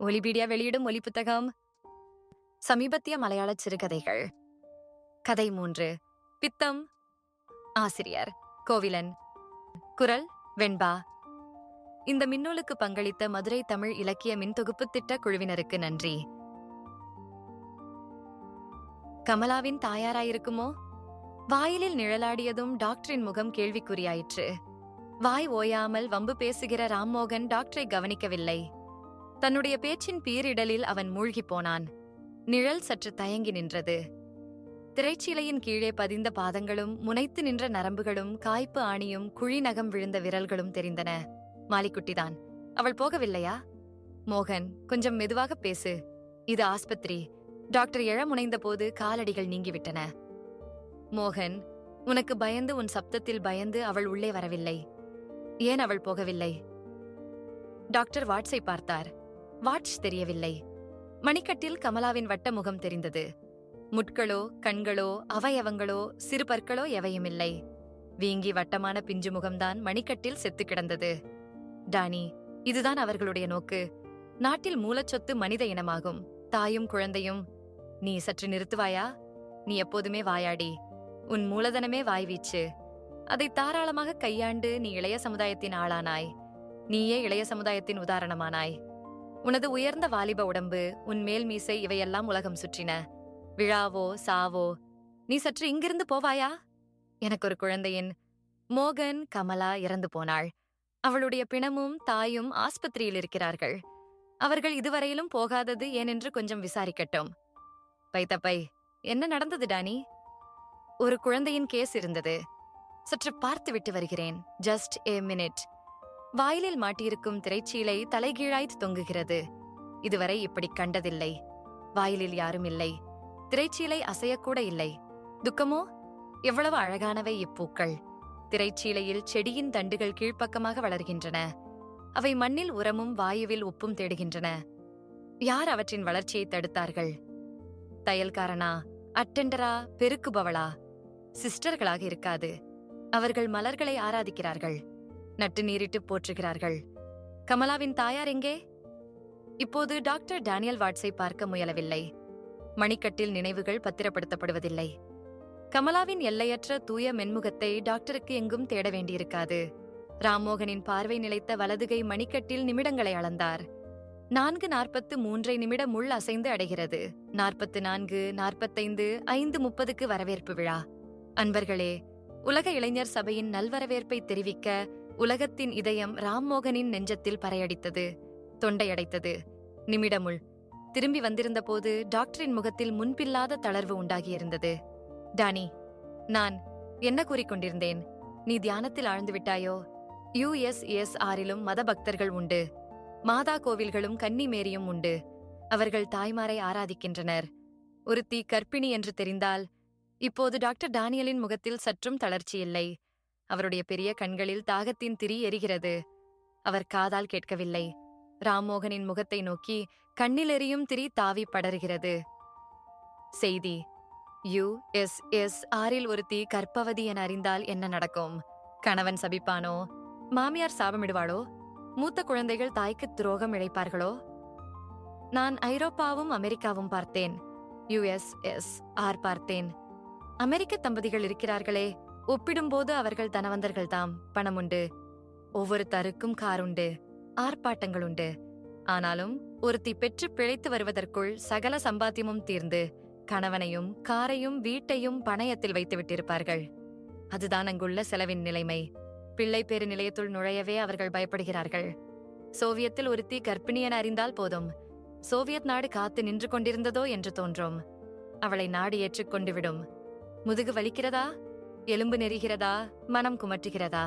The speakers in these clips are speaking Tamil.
ஒலிபீடியா வெளியிடும் ஒலி புத்தகம் சமீபத்திய மலையாள சிறுகதைகள். கதை மூன்று. பித்தம். ஆசிரியர். கோவிலன். குரல் வெண்பா. இந்த மின்னூலுக்கு பங்களித்த மதுரை தமிழ் இலக்கிய மின்தொகுப்பு திட்ட குழுவினருக்கு நன்றி. கமலாவின் தாயாராயிருக்குமோ? வாயிலில் நிழலாடியதும் டாக்டரின் முகம் கேள்விக்குறியாயிற்று. வாய் ஓயாமல் வம்பு பேசுகிற ராம்மோகன் டாக்டரை கவனிக்கவில்லை. தன்னுடைய பேச்சின் பீரிடலில் அவன் மூழ்கிப் போனான். நிழல் சற்று தயங்கி நின்றது. திரைச்சீலையின் கீழே பதிந்த பாதங்களும் முனைத்து நின்ற நரம்புகளும் காய்ப்பு ஆணியும் குழி நகம் விழுந்த விரல்களும் தெரிந்தன. மாலிக்குட்டிதான் அவள் போகவில்லையா? மோகன் கொஞ்சம் மெதுவாக பேசு. இது ஆஸ்பத்திரி. டாக்டர் எழ முனைந்த போது காலடிகள் நீங்கிவிட்டன. மோகன் உனக்கு பயந்து உன் சப்தத்தில் பயந்து அவள் உள்ளே வரவில்லை. ஏன் அவள் போகவில்லை? டாக்டர் வாட்ஸை பார்த்தார். வாட்ச் தெரியவில்லை. மணிக்கட்டில் கமலாவின் வட்ட முகம் தெரிந்தது. முட்களோ கண்களோ அவயவங்களோ சிறு பற்களோ எவையுமில்லை. வீங்கி வட்டமான பிஞ்சு முகம்தான் மணிக்கட்டில் செத்து கிடந்தது. டானி இதுதான் அவர்களுடைய நோக்கு. நாட்டில் மூலச்சொத்து மனித இனமாகும். தாயும் குழந்தையும். நீ சற்று நிறுத்துவாயா? நீ எப்போதுமே வாயாடி. உன் மூலதனமே வாய்வீச்சு. அதை தாராளமாக கையாண்டு நீ இளைய சமுதாயத்தின் ஆளானாய். நீயே இளைய சமுதாயத்தின் உதாரணமானாய். உனது உயர்ந்த வாலிப உடம்பு உன் மேல் மீசை இவையெல்லாம் உலகம் சுற்றின. விழாவோ சாவோ நீ சற்று இங்கிருந்து போவாயா? எனக்கு ஒரு குழந்தையின் மோகன் கமலா இறந்து போனாள். அவளுடைய பிணமும் தாயும் ஆஸ்பத்திரியில் இருக்கிறார்கள். அவர்கள் இதுவரையிலும் போகாதது ஏனென்று கொஞ்சம் விசாரிக்கட்டும். பைத்தப்பை என்ன நடந்தது டானி? ஒரு குழந்தையின் கேஸ் இருந்தது. சற்று பார்த்து விட்டு வருகிறேன். Just a minute. வாயிலில் மாட்டியிருக்கும் திரைச்சீலை தலைகீழாய்த் தொங்குகிறது. இதுவரை இப்படி கண்டதில்லை. வாயிலில் யாரும் இல்லை. திரைச்சீலை அசையக்கூட இல்லை. துக்கமோ? எவ்வளவு அழகானவை இப்பூக்கள். திரைச்சீலையில் செடியின் தண்டுகள் கீழ்ப்பக்கமாக வளர்கின்றன. அவை மண்ணில் உரமும் வாயுவில் உப்பும் தேடுகின்றன. யார் அவற்றின் வளர்ச்சியை தடுத்தார்கள்? தையல்காரனா? அட்டெண்டரா? பெருக்குபவளா? சிஸ்டர்களாக இருக்காது. அவர்கள் மலர்களை ஆராதிக்கிறார்கள். நட்டு நீரிட்டு போற்றுகிறார்கள். கமலாவின் தாயார் எங்கே? இப்போது டாக்டர் டேனியல் வாட்ஸை பார்க்க முயலவில்லை. மணிக்கட்டில் நினைவுகள் பத்திரப்படுத்தப்படுவதில்லை. கமலாவின் எல்லையற்ற தூய மென்முகத்தை டாக்டருக்கு எங்கும் தேட வேண்டியிருக்காது. ராம்மோகனின் பார்வை நிலைத்த வலதுகை மணிக்கட்டில் நிமிடங்களை அளந்தார். நான்கு நாற்பத்து மூன்றை நிமிடம் உள் அசைந்து அடைகிறது. நாற்பத்து நான்கு நாற்பத்தைந்து ஐந்து முப்பதுக்கு வரவேற்பு விழா. அன்பர்களே உலக இளைஞர் சபையின் நல்வரவேற்பை தெரிவிக்க உலகத்தின் இதயம் ராம்மோகனின் நெஞ்சத்தில் பறையடித்தது தொண்டையடைத்தது. நிமிடமுள் திரும்பி வந்திருந்தபோது டாக்டரின் முகத்தில் முன்பில்லாத தளர்வு உண்டாகியிருந்தது. டானி நான் என்ன கூறிக்கொண்டிருந்தேன்? நீ தியானத்தில் ஆழ்ந்துவிட்டாயோ யுஎஸ்எஸ் ஆறிலும் மத பக்தர்கள் உண்டு. மாதா கோவில்களும் கன்னிமேரியும் உண்டு. அவர்கள் தாய்மாரை ஆராதிக்கின்றனர். ஒருத்தி கர்ப்பிணி என்று தெரிந்தால் இப்போது டாக்டர் டானியலின் முகத்தில் சற்றும் தளர்ச்சி இல்லை அவருடைய பெரிய கண்களில் தாகத்தின் திரி எரிகிறது. அவர் காதால் கேட்கவில்லை. ராம்மோகனின் முகத்தை நோக்கி கண்ணில் எரியும் திரி தாவி படர்கிறது. செய்தி. யு. எஸ். எஸ். ஆறில் ஒருத்தி கற்பவதி என அறிந்தால் என்ன நடக்கும்? கணவன் சபிப்பானோ? மாமியார் சாபமிடுவாளோ? மூத்த குழந்தைகள் தாய்க்கு துரோகம் இழைப்பார்களோ? நான் ஐரோப்பாவும் அமெரிக்காவும் பார்த்தேன். ஆர். பார்த்தேன். அமெரிக்க தம்பதிகள் இருக்கிறார்களே ஒப்பிடும்போது அவர்கள் தனவந்தர்கள்தாம். பணம் உண்டு. ஒவ்வொரு தருக்கும் கார் உண்டு. ஆர்ப்பாட்டங்கள் உண்டு. ஆனாலும் ஒருத்தி பெற்று பிழைத்து வருவதற்குள் சகல சம்பாத்தியமும் தீர்ந்து கணவனையும் காரையும் வீட்டையும் பணயத்தில் வைத்து விட்டிருப்பார்கள். அதுதான் அங்குள்ள செலவின் நிலைமை. பிள்ளை பேறு நிலையத்துள் நுழையவே அவர்கள் பயப்படுகிறார்கள். சோவியத்தில் ஒருத்தி கர்ப்பிணி என அறிந்தால் போதும். சோவியத் நாடு காத்து நின்று கொண்டிருந்ததோ என்று தோன்றும். அவளை நாடு ஏற்றுக்கொண்டு விடும். முதுகு வலிக்கிறதா? எலும்பு நெறிகிறதா மனம் குமற்றுகிறதா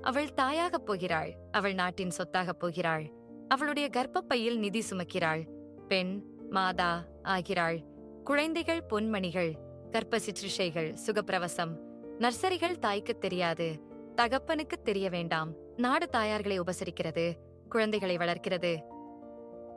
அவள் தாயாகப் போகிறாள். அவள் நாட்டின் சொத்தாகப் போகிறாள். அவளுடைய கர்ப்பப்பையில் நிதி சுமக்கிறாள். பெண் மாதா ஆகிறாள். குழந்தைகள் பொன்மணிகள் கர்ப்ப சிற்றுஷைகள் சுகப்பிரவசம். நர்சரிகள் தாய்க்குத் தெரியாது. தகப்பனுக்குத் தெரிய வேண்டாம். நாடு தாயார்களை உபசரிக்கிறது. குழந்தைகளை வளர்க்கிறது.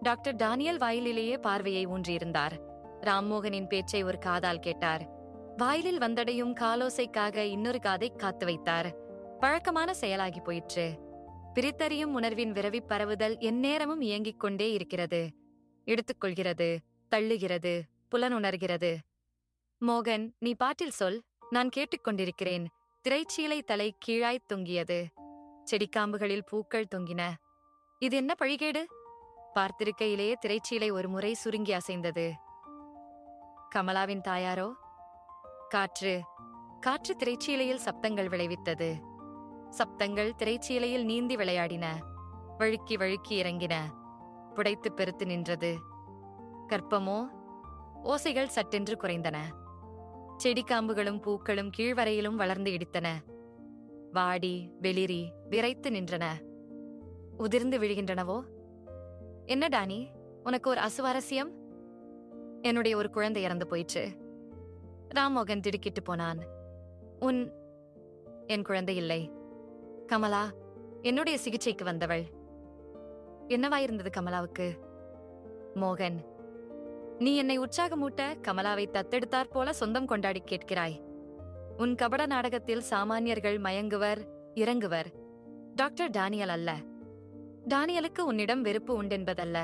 டாக்டர் டானியல் வாயிலிலேயே பார்வையை ஊன்றியிருந்தார். ராம்மோகனின் பேச்சை ஒரு காதால் கேட்டார். வாயிலில் வந்தடையும் காலோசைக்காக இன்னொரு காதை காத்து வைத்தார். பழக்கமான செயலாகி போயிற்று. பிரித்தறியும் உணர்வின் விரவி பரவுதல் எந்நேரமும் இயங்கிக் கொண்டே இருக்கிறது. எடுத்துக்கொள்கிறது தள்ளுகிறது புலனுணர்கிறது. மோகன் நீ பாட்டில் சொல். நான் கேட்டுக்கொண்டிருக்கிறேன் திரைச்சீலை தலை கீழாய்த் தொங்கியது. செடிக்காம்புகளில் பூக்கள் தொங்கின. இது என்ன பழிகேடு? பார்த்திருக்கையிலேயே திரைச்சீலை ஒரு முறை சுருங்கி அசைந்தது. கமலாவின் தாயாரோ? காற்று. காற்று திரைச்சீலையில் சப்தங்கள் விளைவித்தது. சப்தங்கள் திரைச்சீலையில் நீந்தி விளையாடின. வழுக்கி வழுக்கி இறங்கின. புடைத்து பெருத்து நின்றது. கற்பமோ? ஓசைகள் சட்டென்று குறைந்தன. செடிக்காம்புகளும் பூக்களும் கீழ்வரையிலும் வளர்ந்து இடித்தன. வாடி வெளிரி விரைத்து நின்றன. உதிர்ந்து விழுகின்றனவோ? என்ன டானி உனக்கு ஒரு அசுவாரஸ்யம்? என்னுடைய ஒரு குழந்தை இறந்து போயிற்று. ராம்மோகன் திடுக்கிட்டு போனான். உன் என் குழந்தை இல்லை. கமலா என்னுடைய சிகிச்சைக்கு வந்தவள். என்னவாயிருந்தது கமலாவுக்கு? மோகன் நீ என்னை உற்சாகமூட்ட கமலாவை தத்தெடுத்தாற் போல சொந்தம் கொண்டாடி கேட்கிறாய். உன் கபட நாடகத்தில் சாமானியர்கள் மயங்குவர் இறங்குவர். டாக்டர் டானியல் அல்ல. டானியலுக்கு உன்னிடம் வெறுப்பு உண்டென்பதல்ல.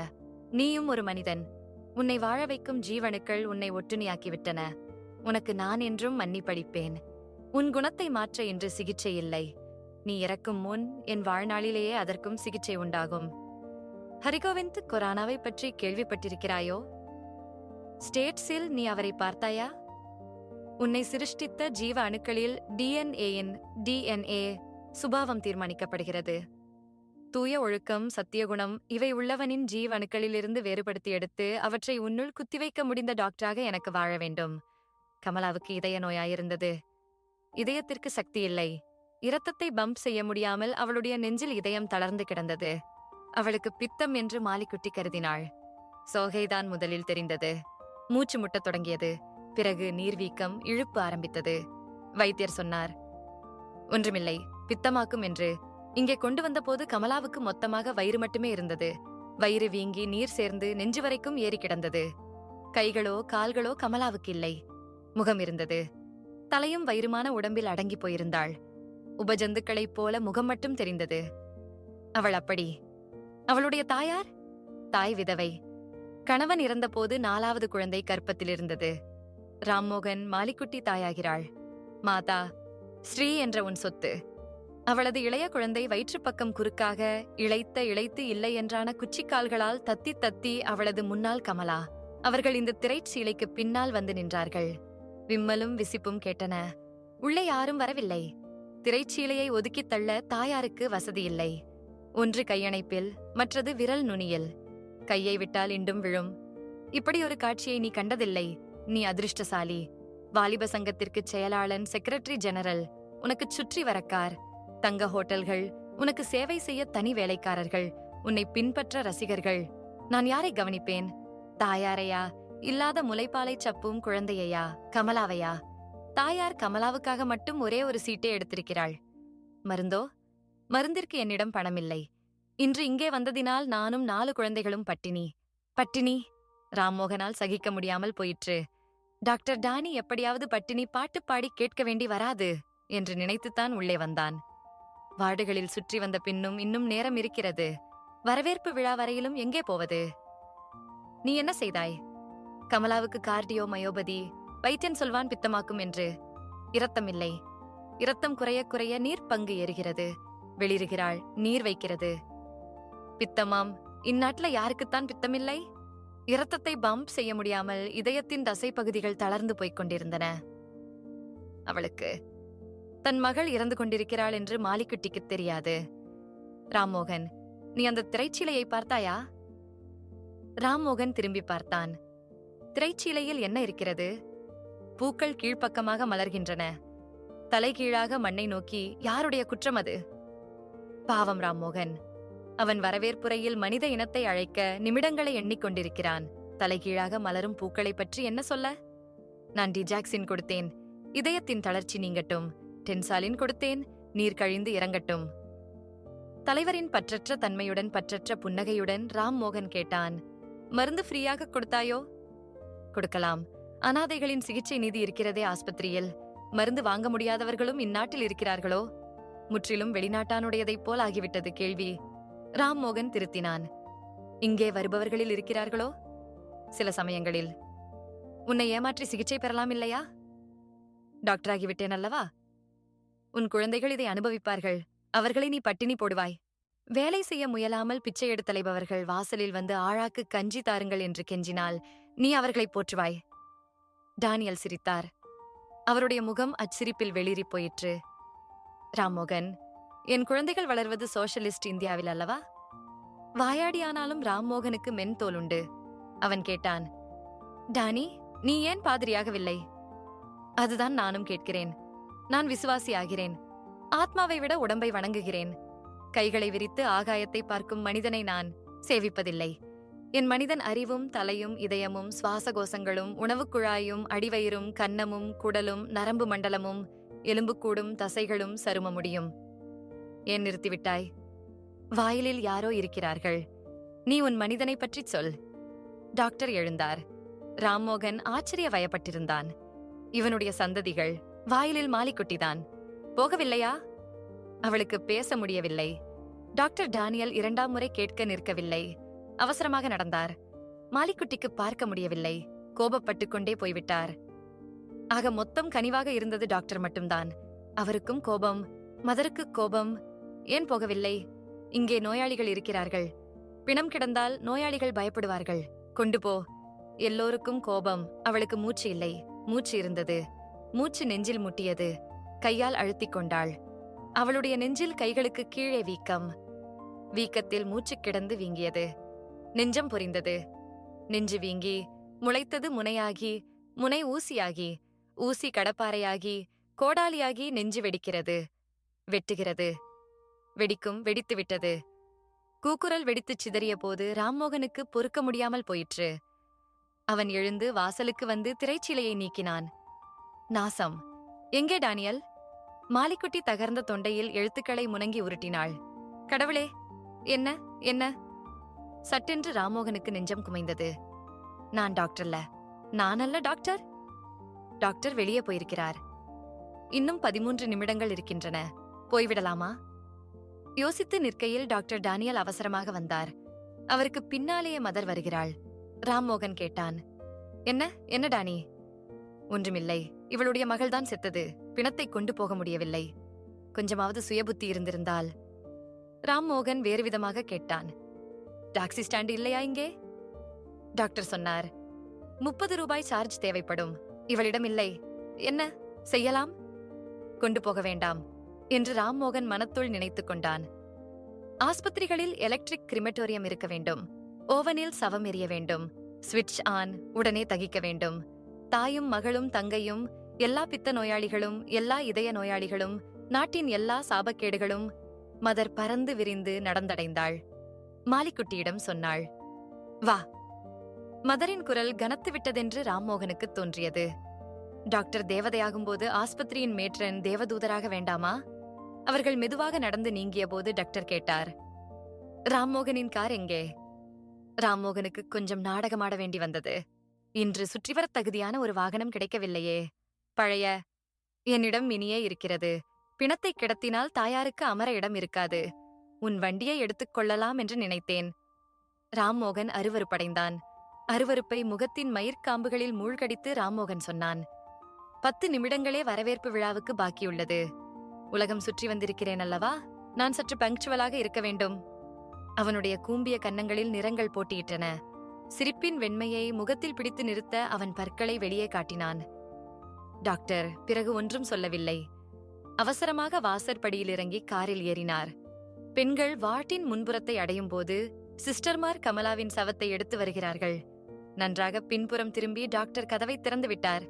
நீயும் ஒரு மனிதன். உன்னை வாழ வைக்கும் ஜீவனுக்கள் உன்னை ஒட்டுணியாக்கிவிட்டன உனக்கு நான் என்றும் மன்னிப்படிப்பேன் உன் குணத்தை மாற்ற என்று சிகிச்சை இல்லை. நீ இறக்கும் முன் என் வாழ்நாளிலேயே அதற்கும் சிகிச்சை உண்டாகும். ஹரிகோவிந்த் கொரானாவை பற்றி கேள்விப்பட்டிருக்கிறாயோ? ஸ்டேட்ஸில் நீ அவரை பார்த்தாயா? உன்னை சிருஷ்டித்த ஜீவ அணுக்களில் டிஎன்ஏயின் டிஎன்ஏ சுபாவம் தீர்மானிக்கப்படுகிறது. தூய ஒழுக்கம் சத்தியகுணம் இவை உள்ளவனின் ஜீவ அணுக்களிலிருந்து வேறுபடுத்தி எடுத்து அவற்றை உன்னுள் குத்திவைக்க முடிந்த டாக்டராக எனக்கு வாழ வேண்டும். கமலாவுக்கு இதய நோயாயிருந்தது. இதயத்திற்கு சக்தி இல்லை. இரத்தத்தை பம்ப் செய்ய முடியாமல் அவளுடைய நெஞ்சில் இதயம் தளர்ந்து கிடந்தது. அவளுக்கு பித்தம் என்று மாலிக்குட்டி கருதினாள். சோகைதான் முதலில் தெரிந்தது. மூச்சு முட்டத் தொடங்கியது. பிறகு நீர்வீக்கம் இழுப்பு ஆரம்பித்தது. வைத்தியர் சொன்னார் ஒன்றுமில்லை பித்தமாக்கும் என்று. இங்கே கொண்டு வந்தபோது கமலாவுக்கு மொத்தமாக வயிறு மட்டுமே இருந்தது. வயிறு வீங்கி நீர் சேர்ந்து நெஞ்சு வரைக்கும் ஏறி கிடந்தது கைகளோ கால்களோ கமலாவுக்கு இல்லை. முகம் இருந்தது. தலையும் வயிறுமான உடம்பில் அடங்கி போயிருந்தாள். உபஜந்துக்களைப் போல முகம் மட்டும் தெரிந்தது. அவள் அப்படி. அவளுடைய தாயார்? தாய் விதவை. கணவன் இறந்தபோது நாலாவது குழந்தை கற்பத்தில் இருந்தது. ராம்மோகன் மாலிக்குட்டி தாயாகிறாள். மாதா ஸ்ரீ என்ற உன் சொத்து. அவளது இளைய குழந்தை வயிற்றுப்பக்கம் குறுக்காக இளைத்த இளைத்து இல்லை என்றான குச்சிக்கால்களால் தத்தி தத்தி அவளது முன்னால் கமலா. அவர்கள் இந்த திரைச்சீலைக்கு பின்னால் வந்து நின்றார்கள். விம்மலும் விசிப்பும் கேட்டன. உள்ளே யாரும் வரவில்லை. திரைச்சீலையை ஒதுக்கித் தள்ள தாயாருக்கு வசதியில்லை ஒன்று கையணைப்பில் மற்றது விரல் நுனியில். கையை விட்டால் இண்டும் விழும். இப்படி ஒரு காட்சியை நீ கண்டதில்லை. நீ அதிர்ஷ்டசாலி. வாலிப சங்கத்திற்கு செயலாளன் செக்ரட்டரி ஜெனரல் உனக்கு சுற்றி வரக்கார். தங்க ஹோட்டல்கள் உனக்கு சேவை செய்ய தனி வேலைக்காரர்கள் உன்னை பின்பற்ற ரசிகர்கள். நான் யாரை கவனிப்பேன்? தாயாரையா? இல்லாத முளைப்பாலை சப்பும் குழந்தையையா கமலாவையா? தாயார் கமலாவுக்காக மட்டும் ஒரே ஒரு சீட்டே எடுத்திருக்கிறாள். மருந்தோ? மருந்திற்கு என்னிடம் பணமில்லை. இன்று இங்கே வந்ததினால் நானும் நாலு குழந்தைகளும் பட்டினி. பட்டினி ராம்மோகனால் சகிக்க முடியாமல் போயிற்று. டாக்டர் டானி எப்படியாவது பட்டினி பாட்டு பாடி கேட்க வேண்டி வராது என்று நினைத்துத்தான் உள்ளே வந்தான். வார்டுகளில் சுற்றி வந்த பின்னும் இன்னும் நேரம் இருக்கிறது. வரவேற்பு விழா வரையிலும் எங்கே போவது? நீ என்ன செய்தாய்? கமலாவுக்கு கார்டியோ மயோபதி வைத்தியன் சொல்வான் பித்தமாக்கும் என்று. இரத்தம் இல்லை இரத்தம் குறைய குறைய நீர் பங்கு ஏறுகிறது. வெளிருகிறாள் நீர் வைக்கிறது. பித்தமாம் இந்நாட்டுல யாருக்குத்தான் பித்தமில்லை? இரத்தத்தை பம்ப் செய்ய முடியாமல் இதயத்தின் தசை பகுதிகள் தளர்ந்து போய்க் கொண்டிருந்தன. அவளுக்கு தன் மகள் இறந்து கொண்டிருக்கிறாள் என்று மாலிக்குட்டிக்கு தெரியாது. ராம்மோகன் நீ அந்த திரைச்சீலையை பார்த்தாயா? ராம்மோகன் திரும்பி பார்த்தான். திரைச்சீலையில் என்ன இருக்கிறது? பூக்கள் கீழ்ப்பக்கமாக மலர்கின்றன. தலைகீழாக மண்ணை நோக்கி யாருடைய குற்றம் அது? பாவம் ராம்மோகன். அவன் வரவேற்புரையில் மனித இனத்தை அழைக்க நிமிடங்களை எண்ணிக்கொண்டிருக்கிறான் தலைகீழாக மலரும் பூக்களை பற்றி என்ன சொல்ல? நான் டிஜாக்சின் கொடுத்தேன். இதயத்தின் தளர்ச்சி நீங்கட்டும். டென்சாலின் கொடுத்தேன். நீர் கழிந்து இறங்கட்டும். தலைவரின் பற்றற்ற தன்மையுடன் பற்றற்ற புன்னகையுடன் ராம் மோகன் கேட்டான். மருந்து ஃப்ரீயாக கொடுத்தாயோ? கொடுக்கலாம். அனாதைகளின் சிகிச்சை நிதி இருக்கிறதே ஆஸ்பத்திரியில். மருந்து வாங்க முடியாதவர்களும் இந்நாட்டில் இருக்கிறார்களோ? முற்றிலும் வெளிநாட்டானுடையதைப் போல் ஆகிவிட்டது கேள்வி. ராம்மோகன் திருத்தினான். இங்கே வருபவர்களில் இருக்கிறார்களோ? சில சமயங்களில். உன்னை ஏமாற்றி சிகிச்சை பெறலாம் இல்லையா? டாக்டர் ஆகிவிட்டேன் அல்லவா? உன் குழந்தைகள் இதை அனுபவிப்பார்கள். அவர்களை நீ பட்டினி போடுவாய். வேலை செய்ய முயலாமல் பிச்சை எடுத்தலைபவர்கள் வாசலில் வந்து ஆழாக்கு கஞ்சி தாருங்கள் என்று கெஞ்சினால் நீ அவர்களை போற்றுவாய். டானியல் சிரித்தார். அவருடைய முகம் அச்சிரிப்பில் வெளிறிப் போயிற்று. ராம்மோகன் என் குழந்தைகள் வளர்வது சோஷலிஸ்ட் இந்தியாவில் அல்லவா? வாயாடியானாலும் ராம்மோகனுக்கு மென்தோல் உண்டு அவன் கேட்டான். டானி நீ ஏன் பாதிரியாகவில்லை? அதுதான் நானும் கேட்கிறேன். நான் விசுவாசி ஆகிறேன். ஆத்மாவை விட உடம்பை வணங்குகிறேன். கைகளை விரித்து ஆகாயத்தை பார்க்கும் மனிதனை நான் சேவிப்பதில்லை. என் மனிதன் அறிவும் தலையும் இதயமும் சுவாசகோசங்களும் உணவுக்குழாயும் அடிவயிறும் கன்னமும் குடலும் நரம்பு மண்டலமும் எலும்புக்கூடும் தசைகளும் சரும முடியும். ஏன் நிறுத்திவிட்டாய்? வாயிலில் யாரோ இருக்கிறார்கள். நீ உன் மனிதனை பற்றிச் சொல். டாக்டர் எழுந்தார். ராம்மோகன் ஆச்சரிய வயப்பட்டிருந்தான். இவனுடைய சந்ததிகள் வாயிலில் மாலிக்குட்டிதான் போகவில்லையா? அவளுக்கு பேச முடியவில்லை. டாக்டர் டானியல் இரண்டாம் முறை கேட்க நிற்கவில்லை. அவசரமாக நடந்தார். மாலிக்குட்டிக்கு பார்க்க முடியவில்லை. கோபப்பட்டுக் கொண்டே போய்விட்டார். ஆக மொத்தம் கனிவாக இருந்தது டாக்டர் மட்டும்தான். அவருக்கும் கோபம் மதருக்கு கோபம். ஏன் போகவில்லை? இங்கே நோயாளிகள் இருக்கிறார்கள். பிணம் கிடந்தால் நோயாளிகள் பயப்படுவார்கள். கொண்டு போ. எல்லோருக்கும் கோபம். அவளுக்கு மூச்சு இல்லை. மூச்சு இருந்தது. மூச்சு நெஞ்சில் முட்டியது. கையால் அழுத்திக் கொண்டாள். அவளுடைய நெஞ்சில் கைகளுக்கு கீழே வீக்கம். வீக்கத்தில் மூச்சு கிடந்து வீங்கியது. நெஞ்சம் பொரிந்தது. நெஞ்சு வீங்கி முளைத்தது முனையாகி முனை ஊசியாகி ஊசி கடப்பாறையாகி கோடாலியாகி நெஞ்சு வெடிக்கிறது. வெட்டுகிறது. வெடிக்கும் வெடித்து விட்டது. கூக்குரல் வெடித்துச் சிதறிய போது ராம்மோகனுக்கு பொறுக்க முடியாமல் போயிற்று. அவன் எழுந்து வாசலுக்கு வந்து திரைச்சீலையை நீக்கினான். நாசம். எங்கே டானியல்? மாலிக்குட்டி தகர்ந்த தொண்டையில் எழுத்துக்களை முனங்கி உருட்டினாள். கடவுளே! என்ன? என்ன? சட்டென்று ராமோகனுக்கு நெஞ்சம் குமைந்தது. நான் டாக்டர்ல. நான் அல்ல டாக்டர்? டாக்டர் வெளியே போயிருக்கிறார். இன்னும் பதிமூன்று நிமிடங்கள் இருக்கின்றன. போய்விடலாமா? யோசித்து நிற்கையில் டாக்டர் டானியல் அவசரமாக வந்தார். அவருக்கு பின்னாலேயே மதர் வருகிறாள். ராம்மோகன் கேட்டான். என்ன? என்ன டானி? ஒன்றுமில்லை. இவளுடைய மகள்தான் செத்தது. பிணத்தை கொண்டு போக முடியவில்லை. கொஞ்சமாவது சுயபுத்தி இருந்திருந்தால். ராம்மோகன் வேறு விதமாக கேட்டான். டாக்ஸி ஸ்டாண்ட் இல்லையா இங்கே? டாக்டர் சொன்னார். முப்பது ரூபாய் சார்ஜ் தேவைப்படும். இவளிடம் இல்லை. என்ன? செய்யலாம்? கொண்டு போக வேண்டாம். என்று ராம்மோகன் மனத்துள் நினைத்துக் கொண்டான். ஆஸ்பத்திரிகளில் எலக்ட்ரிக் கிரிமட்டோரியம் இருக்க வேண்டும். ஓவனில் சவம் எரிய வேண்டும். ஸ்விட்ச் ஆன் உடனே தகிக்க வேண்டும். தாயும் மகளும் தங்கையும் எல்லா பித்த நோயாளிகளும் எல்லா இதய நோயாளிகளும் நாட்டின் எல்லா சாபக்கேடுகளும் மதர் பறந்து விரிந்து நடந்தடைந்தாள். மாலிக்குட்டியிடம் சொன்னாள். வா. மதரின் குரல் கனத்து விட்டதென்று ராம்மோகனுக்கு தோன்றியது. டாக்டர் தேவதையாகும்போது ஆஸ்பத்திரியின் மேற்றன் தேவதூதராக வேண்டாமா? அவர்கள் மெதுவாக நடந்து நீங்கிய போது டாக்டர் கேட்டார். ராம்மோகனின் கார் எங்கே? ராம்மோகனுக்கு கொஞ்சம் நாடகமாட வேண்டி வந்தது. இன்று சுற்றிவர தகுதியான ஒரு வாகனம் கிடைக்கவில்லையே. பழைய. என்னிடம் மினியே இருக்கிறது. பிணத்தை கிடத்தினால் தாயாருக்கு அமர இடம் இருக்காது. உன் வண்டியை எடுத்துக் கொள்ளலாம் என்று நினைத்தேன். ராம்மோகன் அருவருப்படைந்தான். அருவருப்பை முகத்தின் மயிர்க்காம்புகளில் மூழ்கடித்து ராம்மோகன் சொன்னான் பத்து நிமிடங்களே வரவேற்பு விழாவுக்கு பாக்கியுள்ளது. உலகம் சுற்றி வந்திருக்கிறேன் அல்லவா? நான் சற்று பங்க்சுவலாக இருக்க வேண்டும். அவனுடைய கூம்பிய கன்னங்களில் நிறங்கள் போட்டியிட்டன. சிரிப்பின் வெண்மையை முகத்தில் பிடித்து நிறுத்த அவன் பற்களை வெளியே காட்டினான். டாக்டர் பிறகு ஒன்றும் சொல்லவில்லை. அவசரமாக வாசற்படியில் இறங்கி காரில் ஏறினார். பெண்கள் வாட்டின் முன்புறத்தை அடையும் போது சிஸ்டர்மார் கமலாவின் சவத்தை எடுத்து வருகிறார்கள். நன்றாக பின்புறம் திரும்பி டாக்டர் கதவை திறந்து விட்டார்.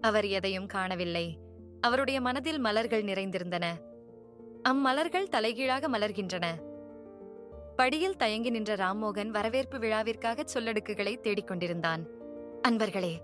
அவர் எதையும் காணவில்லை. அவருடைய மனதில் மலர்கள் நிறைந்திருந்தன. அம்மலர்கள் தலைகீழாக மலர்கின்றன. படியில் தயங்கி நின்ற ராம்மோகன் வரவேற்பு விழாவிற்காக சொல்லடுக்குகளை தேடிக் கொண்டிருந்தான் அன்பர்களே